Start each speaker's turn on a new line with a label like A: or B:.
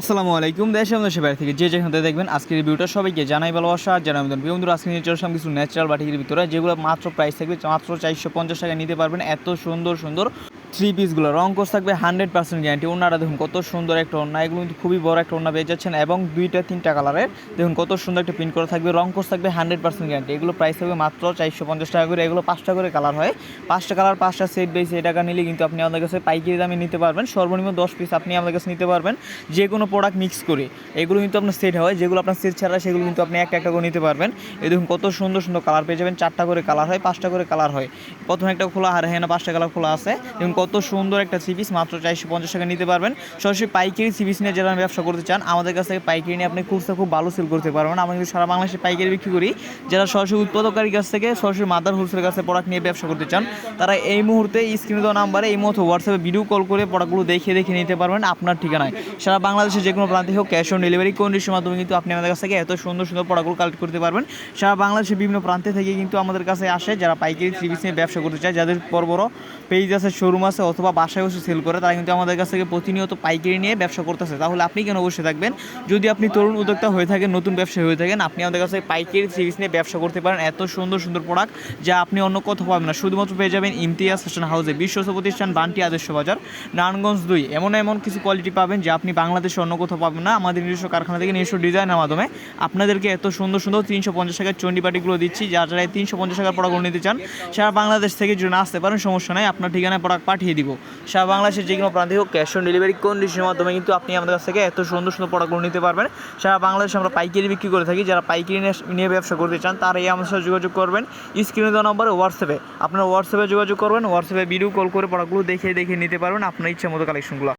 A: আসসালামু আলাইকুম, দেশ আমাদের সবাই থেকে যে যেখান থেকে দেখবেন আজকের রিভিউটা সবাইকে জানাই ভালোবাসা। জানাই দেন বন্ধুরা, আজকে নিয়ে চলে কিছু ন্যাচারাল বাটিকের ভিতরে, যেগুলো মাত্র প্রাইস থাকবে, মাত্র চারশো পঞ্চাশ টাকা নিতে পারবেন। এত সুন্দর সুন্দর থ্রি পিসগুলো রং কোর্স থাকবে হান্ড্রেড পার্সেন্ট গ্যারান্টি ওনারা দেখুন কত সুন্দর একটা ওনা এগুলো কিন্তু খুবই বড় একটা ওনা পেয়ে যাচ্ছেন এবং দুইটা, তিনটা কালারের দেখুন কত সুন্দর একটা প্রিন্ট করা থাকবে। রং কোর্স থাকবে হান্ড্রেড পার্সেন্ট গ্যারান্টি এগুলো প্রাইস থাকবে মাত্র চারশো পঞ্চাশ টাকা করে। এগুলো পাঁচটা করে কালার হয়। পাঁচটা কালার পাঁচটা সেট বেস এই টাকা নিলে কিন্তু আপনি আমাদের কাছে পাইকারি দামে নিতে পারবেন। সর্বনিম্ন দশ পিস আপনি আমাদের কাছে নিতে পারবেন। যে কোনো প্রোডাক্ট মিক্স করে। এগুলো কিন্তু আপনার সেট হয়। যেগুলো আপনার সেট ছাড়া সেগুলো কিন্তু আপনি একটা একটা করে নিতে পারবেন। এই দেখুন কত সুন্দর সুন্দর কালার পেয়ে যাবেন। চারটা করে কালার হয়, পাঁচটা করে কালার হয়। প্রথমে একটা খোলা, আর হ্যাঁ পাঁচটা কালার খোলা আছে। এবং কত সুন্দর একটা থ্রি পিস, মাত্র চারশো পঞ্চাশ টাকা নিতে পারবেন। সরাসরি পাইকারি থ্রি পিস নিয়ে যারা ব্যবসা করতে চান, আমাদের কাছ থেকে পাইকারি নিয়ে আপনি খুচরা খুব ভালো সেল করতে পারবেন। আমরা কিন্তু সারা বাংলাদেশে পাইকারি বিক্রি করি। যারা সরাসরি উৎপাদকারীর কাছ থেকে, সরাসরি মাদার হোলসেলের কাছে প্রোডাক্ট নিয়ে ব্যবসা করতে চান, তারা এই মুহূর্তে স্ক্রিনে দেওয়া নাম্বারে, এই মুহূর্তে হোয়াটসঅ্যাপে ভিডিও কল করে প্রোডাক্টগুলো দেখে দেখে নিতে পারবেন আপনার ঠিকানায়। সারা বাংলাদেশে যে কোনো প্রান্তে হোক ক্যাশ অন ডেলিভারি কন্ডিশনের মাধ্যমে কিন্তু আপনি আমাদের কাছ থেকে এত সুন্দর সুন্দর প্রোডাক্টগুলো কালেক্ট করতে পারবেন। সারা বাংলাদেশের বিভিন্ন প্রান্তে থেকে কিন্তু আমাদের কাছে আসে, যারা পাইকারি থ্রি নিয়ে ব্যবসা করতে চায়, যাদের বড় বড় পেজ আছে শোরুম আছে অথবা বাসায় বসে সেল করে, তারা কিন্তু আমাদের কাছ থেকে প্রতিনিয়ত পাইকারি নিয়ে ব্যবসা করতেছে। তাহলে আপনি কেন বসে থাকবেন? যদি আপনি তরুণ উদ্যোক্তা হয়ে থাকেন, নতুন ব্যবসায়ী হয়ে থাকেন, আপনি আমাদের কাছে পাইকারি পিস নিয়ে ব্যবসা করতে পারেন। এত সুন্দর সুন্দর প্রোডাক্ট যা আপনি অন্য কোথাও পাবেন না। শুধুমাত্র পেয়ে যাবেন ইমতিয়াজ ফ্যাশন হাউসে বিশ্বস্ত প্রতিষ্ঠান বান্টি আদর্শ বাজার, নারায়ণগঞ্জ দুই। এমন এমন কিছু কোয়ালিটি পাবেন যা আপনি বাংলাদেশে অন্য কোথাও পাবেন না। আমাদের নিজস্ব কারখানা থেকে নিজস্ব ডিজাইনের মাধ্যমে আপনাদেরকে এত সুন্দর সুন্দর তিনশো পঞ্চাশ টাকার চণ্ডী পাটিগুলো দিচ্ছি। যারা যারা তিনশো পঞ্চাশ টাকার প্রোডাক্টগুলো নিতে চান, সারা বাংলাদেশ থেকে যদি না আসতে পারেন, সমস্যা নাই। আপনার ঠিকানায় প্রোডাক্ট পাঠিয়ে দিব। সারা বাংলাদেশের যে কোনো প্রান্তে হোক ক্যাশ অন ডেলিভারি কন্ডিশনের মাধ্যমে কিন্তু আপনি আমাদের কাছ থেকে এত সুন্দর সুন্দর প্রোডাক্টগুলো নিতে পারবেন। সারা বাংলাদেশে আমরা পাইকারি বিক্রি করে থাকি। যারা পাইকারি নিয়ে- ব্যবসা করতে চান তারা এই আমাদের সাথে যোগাযোগ করবেন। স্ক্রিনে দেওয়া নম্বরে হোয়াটসঅ্যাপে আপনারা হোয়াটসঅ্যাপে যোগাযোগ করবেন হোয়াটসঅ্যাপে ভিডিও কল করে প্রোডাক্টগুলো দেখে দেখে নিতে পারবেন আপনার ইচ্ছা মতো কালেকশনগুলো